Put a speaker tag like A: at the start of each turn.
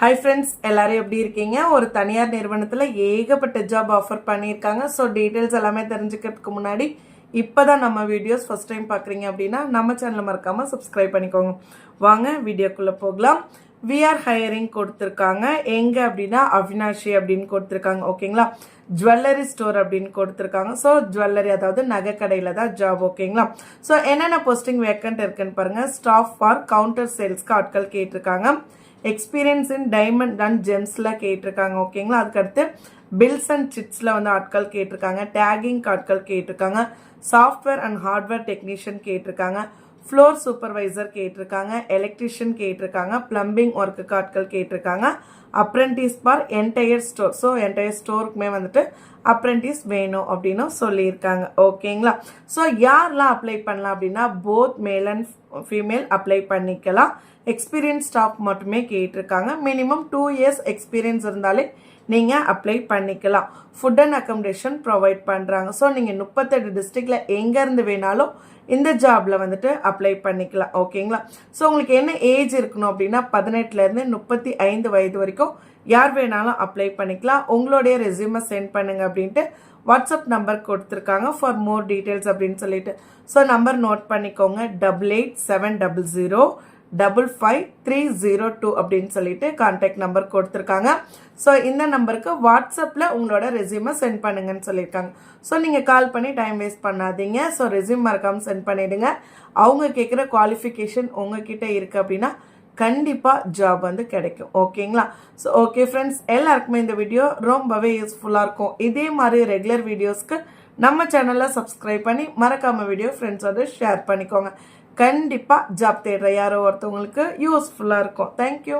A: Hi friends எல்லாரும் எப்படி இருக்கீங்க? ஒரு தனியார் நிறுவனத்தில் ஏகப்பட்ட ஜாப் ஆஃபர் பண்ணியிருக்காங்க. ஸோ டீட்டெயில்ஸ் எல்லாமே தெரிஞ்சுக்கிறதுக்கு முன்னாடி இப்போ தான் நம்ம வீடியோஸ் ஃபஸ்ட் டைம் பார்க்குறீங்க அப்படின்னா நம்ம சேனலை மறக்காமல் சப்ஸ்கிரைப் பண்ணிக்கோங்க. வாங்க வீடியோக்குள்ளே போகலாம். விஆர் ஹையரிங் கொடுத்துருக்காங்க. எங்கே அப்படின்னா அவினாஷி அப்படின்னு கொடுத்துருக்காங்க. ஓகேங்களா ஜுவல்லரி ஸ்டோர் அப்படின்னு கொடுத்துருக்காங்க. ஸோ ஜுவல்லரி அதாவது நகை கடையில் தான் ஜாப் ஓகேங்களா ஸோ என்னென்ன போஸ்டிங் வேக்கண்ட் இருக்குன்னு பாருங்கள் ஸ்டாஃப் ஃபார் கவுண்டர் சேல்ஸ்க்கு ஆட்கள் கேட்டிருக்காங்க. எக்ஸ்பீரியன்ஸ் இன் டைமண்ட் அண்ட் ஜெம்ஸில் கேட்டிருக்காங்க ஓகேங்களா அதுக்கடுத்து பில்ஸ் அண்ட் சிட்ஸில் வந்து ஆட்கள் கேட்டிருக்காங்க டேகிங் ஆட்கள் கேட்டிருக்காங்க சாஃப்ட்வேர் அண்ட் ஹார்ட்வேர் டெக்னீஷியன் கேட்டிருக்காங்க ஃப்ளோர் சூப்பர்வைசர் கேட்டிருக்காங்க எலக்ட்ரிஷியன் கேட்டிருக்காங்க பிளம்பிங் ஒர்க்குக்கு ஆட்கள் கேட்டிருக்காங்க apprentice for entire store so entire ஸ்டோருக்குமே வந்துட்டு அப்ரெண்டிஸ் வேணும் அப்படின்னு சொல்லியிருக்காங்க ஓகேங்களா ஸோ யாரெலாம் அப்ளை பண்ணலாம் அப்படின்னா both male and female apply பண்ணிக்கலாம். எக்ஸ்பீரியன்ஸ் ஸ்டாஃப் மட்டுமே கேட்டிருக்காங்க. மினிமம் டூ இயர்ஸ் எக்ஸ்பீரியன்ஸ் இருந்தாலே நீங்கள் அப்ளை பண்ணிக்கலாம். ஃபுட் அண்ட் அக்கமடேஷன் ப்ரொவைட் பண்ணுறாங்க ஸோ நீங்கள் முப்பத்தெட்டு டிஸ்ட்ரிக்டில் எங்கேருந்து வேணாலும் இந்த ஜாபில் வந்துட்டு அப்ளை பண்ணிக்கலாம். ஓகேங்களா ஸோ உங்களுக்கு என்ன ஏஜ் இருக்கணும் அப்படின்னா பதினெட்டுலேருந்து முப்பத்தி ஐந்து வயது வரைக்கும் யார் வேணாலும் அப்ளை பண்ணிக்கலாம். உங்களுடைய ரெசியூமை சென்ட் பண்ணுங்க அப்படின்ட்டு வாட்ஸ்அப் நம்பர் கொடுத்துருக்காங்க. ஃபார் மோர் டீட்டெயில்ஸ் அப்படின்னு சொல்லிட்டு. ஸோ நம்பர் நோட் பண்ணிக்கோங்க. Double eight seven double zero double five three zero two அப்படின்னு சொல்லிட்டு கான்டாக்ட் நம்பர் கொடுத்துருக்காங்க. ஸோ இந்த நம்பருக்கு வாட்ஸ்அப்பில் உங்களோட ரெசியூமை சென்ட் பண்ணுங்கன்னு சொல்லியிருக்காங்க. ஸோ நீங்கள் கால் பண்ணி டைம் வேஸ்ட் பண்ணாதீங்க. ஸோ ரெசியூம் மறக்காமல் சென்ட் பண்ணிவிடுங்க அவங்க கேட்குற குவாலிஃபிகேஷன் உங்ககிட்ட இருக்குது அப்படின்னா கண்டிப்பாக ஜாப் வந்து கிடைக்கும். ஓகேங்களா ஸோ ஓகே ஃப்ரெண்ட்ஸ் எல்லாருக்குமே இந்த வீடியோ ரொம்பவே யூஸ்ஃபுல்லாக இருக்கும். இதே மாதிரி ரெகுலர் வீடியோஸ்க்கு நம்ம சேனலை சப்ஸ்கிரைப் பண்ணி மறக்காமல் வீடியோ ஃப்ரெண்ட்ஸோட ஷேர் பண்ணிக்கோங்க. கண்டிப்பாக ஜாப் தேடுற யாரோ ஒருத்தவங்களுக்கு யூஸ்ஃபுல்லாக இருக்கும். தேங்க்யூ